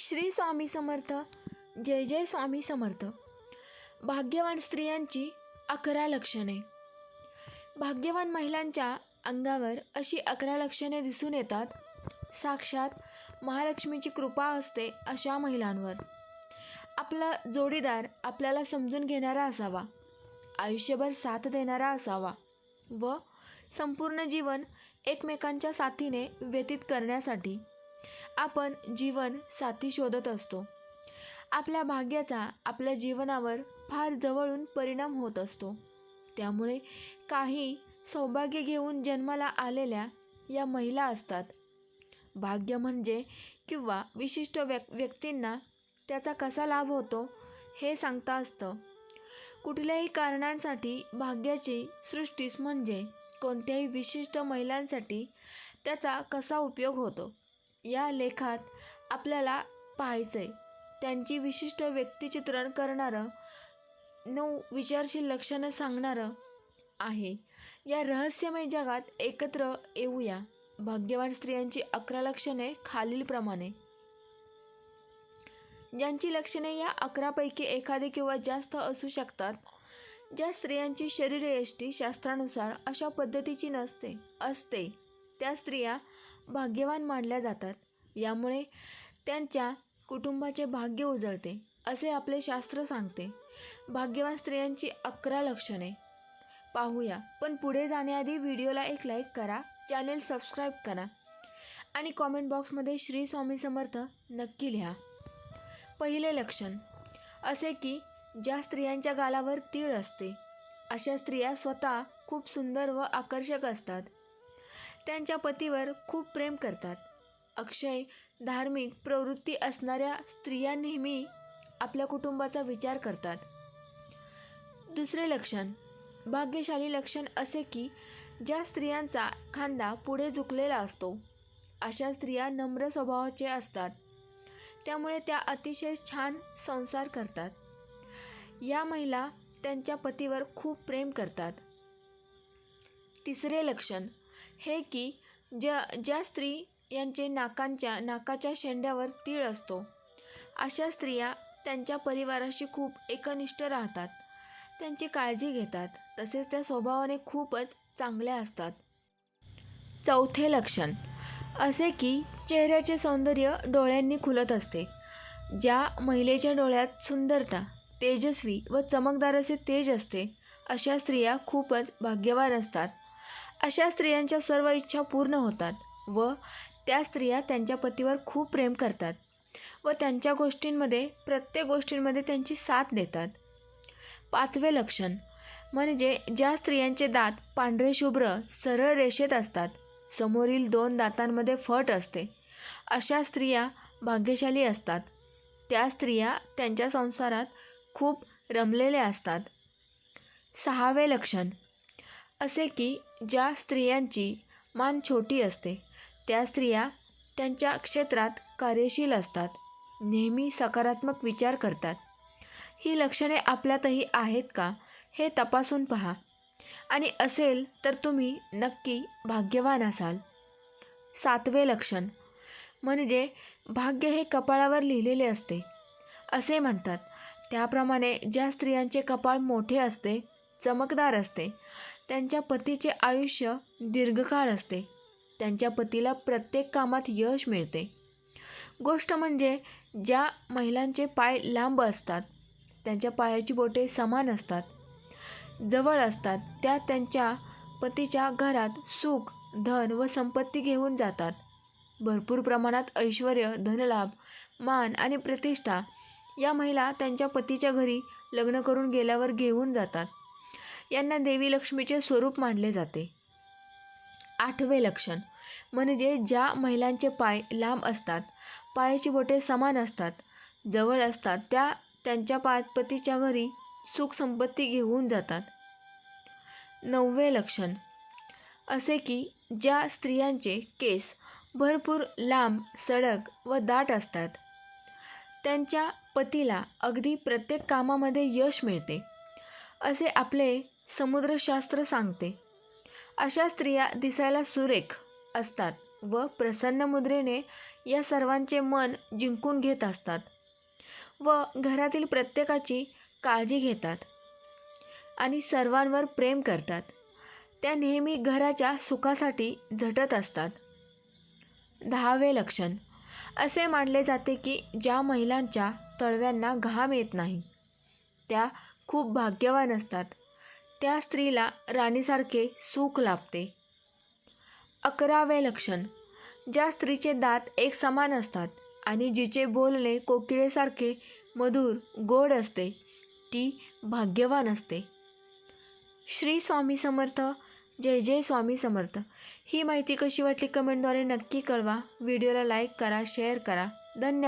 श्री स्वामी समर्थ जय जय स्वामी समर्थ. भाग्यवान स्त्रियांची अकरा लक्षणे. भाग्यवान महिलांच्या अंगावर अशी अकरा लक्षणे दिसून येतात. साक्षात महालक्ष्मीची कृपा असते अशा महिलांवर. आपला जोडीदार आपल्याला समजून घेणारा असावा. आयुष्यभर साथ देणारा असावा व संपूर्ण जीवन एकमेकांच्या साथीने व्यतीत करण्यासाठी आपण जीवन साथी शोधत असतो. आपल्या भाग्याचा आपल्या जीवनावर फार जवळून परिणाम होत असतो. त्यामुळे काही सौभाग्य घेऊन जन्माला आलेल्या या महिला असतात. भाग्य म्हणजे किंवा विशिष्ट व्यक् व्यक्तींना त्याचा कसा लाभ होतो हे सांगता असतं. कुठल्याही कारणांसाठी भाग्याची सृष्टीस म्हणजे कोणत्याही विशिष्ट महिलांसाठी त्याचा कसा उपयोग होतो? या लेखात आपल्याला पाहायचं आहे त्यांची विशिष्ट व्यक्तिचित्रण करणारं नऊ विचारशील लक्षणं सांगणारं आहे. या रहस्यमय जगात एकत्र येऊया. भाग्यवान स्त्रियांची अकरा लक्षणे खालीलप्रमाणे ज्यांची लक्षणे या अकरापैकी एखादी किंवा जास्त असू शकतात ज्या स्त्रियांची शरीरयष्टी शास्त्रानुसार अशा पद्धतीची नसते असते. त्या स्त्रिया भाग्यवान मानल्या जातात. यामुळे त्यांच्या कुटुंबाचे भाग्य उजळते असे आपले शास्त्र सांगते. भाग्यवान स्त्रियांची अकरा लक्षणे. पाहूया. पण पुढे जाण्याआधी व्हिडिओला एक लाईक करा चॅनेल सबस्क्राईब करा आणि कॉमेंट बॉक्समध्ये श्री स्वामी समर्थ नक्की लिहा. पहिले लक्षण. असे की ज्या स्त्रियांच्या गालावर तीळ असते अशा स्त्रिया स्वतः खूप सुंदर व आकर्षक असतात. त्यांच्या पतीवर खूप प्रेम करतात. अक्षय धार्मिक प्रवृत्ती असणाऱ्या स्त्रिया नेहमी आपल्या कुटुंबाचा विचार करतात. दुसरे लक्षण. भाग्यशाली लक्षण असे की ज्या स्त्रियांचा खांदा पुढे झुकलेला असतो अशा स्त्रिया नम्र स्वभावाचे असतात. त्यामुळे त्या अतिशय छान संसार करतात. या महिला त्यांच्या पतीवर खूप प्रेम करतात. तिसरे लक्षण. हे की ज्या ज्या स्त्री यांचे नाकांच्या नाकाच्या शेंड्यावर तीळ असतो अशा स्त्रिया त्यांच्या परिवाराशी खूप एकनिष्ठ राहतात. त्यांची काळजी घेतात तसेच त्या स्वभावाने खूपच चांगल्या असतात. चौथे लक्षण असे की चेहऱ्याचे सौंदर्य डोळ्यांनी खुलत असते. ज्या महिलेच्या डोळ्यात सुंदरता तेजस्वी व चमकदार असे तेज असते अशा स्त्रिया खूपच भाग्यवान असतात. अशा स्त्रियांच्या सर्व इच्छा पूर्ण होतात व त्या स्त्रिया त्यांच्या पतीवर खूप प्रेम करतात व त्यांच्या गोष्टींमध्ये प्रत्येक गोष्टींमध्ये त्यांची साथ देतात. पाचवे लक्षण म्हणजे ज्या स्त्रियांचे दात पांढरे शुभ्र सरळ रेषेत असतात समोरील दोन दातांमध्ये फट असते अशा स्त्रिया भाग्यशाली असतात. त्या स्त्रिया त्यांच्या संसारात खूप रमलेल्या असतात. सहावे लक्षण असे की ज्या स्त्रियांची मान छोटी असते त्या स्त्रिया त्यांच्या क्षेत्रात कार्यशील असतात नेहमी सकारात्मक विचार करतात. ही लक्षणे आपल्यातही आहेत का हे तपासून पहा. आणि असेल तर तुम्ही नक्की भाग्यवान असाल. सातवे लक्षण म्हणजे भाग्य हे कपाळावर लिहिलेले असते. असे म्हणतात. त्याप्रमाणे ज्या स्त्रियांचे कपाळ मोठे असते चमकदार असते त्यांच्या पतीचे आयुष्य दीर्घकाळ असते. त्यांच्या पतीला प्रत्येक कामात यश मिळते. गोष्ट म्हणजे ज्या महिलांचे पाय लांब असतात त्यांच्या पायाची बोटे समान असतात जवळ असतात त्या त्यांच्या पतीच्या घरात सुख धन व संपत्ती घेऊन जातात. भरपूर प्रमाणात ऐश्वर धनलाभ मान आणि प्रतिष्ठा या महिला त्यांच्या पतीच्या घरी लग्न करून गेल्यावर घेऊन जातात. यांना देवी लक्ष्मीचे स्वरूप मानले जाते. आठवे लक्षण. म्हणजे ज्या महिलांचे पाय लांब असतात पायाची बोटे समान असतात जवळ असतात त्या त्यांच्या पाय पतीच्या घरी सुख संपत्ती घेऊन जातात. नववे लक्षण. असे की ज्या स्त्रियांचे केस भरपूर लांब सडक व दाट असतात त्यांच्या पतीला अगदी प्रत्येक कामामध्ये यश मिळते. असे आपले समुद्रशास्त्र सांगते. अशा स्त्रिया दिसायला सुरेख असतात व प्रसन्न मुद्रेने या सर्वांचे मन जिंकून घेत असतात व घरातील प्रत्येकाची काळजी घेतात आणि सर्वांवर प्रेम करतात. त्या नेहमी घराच्या सुखासाठी झटत असतात. दहावे लक्षण. असे मानले जाते की ज्या महिलांच्या तळव्यांना घाम येत नाही त्या खूप भाग्यवान असतात. त्या स्त्रीला राणीसारखे सुख लाभते. अकरावे लक्षण. ज्या स्त्रीचे दात एक समान असतात आणि जिचे बोलणे कोकिळेसारखे मधुर गोड असते ती भाग्यवान असते. श्री स्वामी समर्थ. जय जय स्वामी समर्थ. ही माहिती कशी वाटली कमेंटद्वारे नक्की कळवा. व्हिडिओला लाईक करा शेअर करा. धन्यवाद.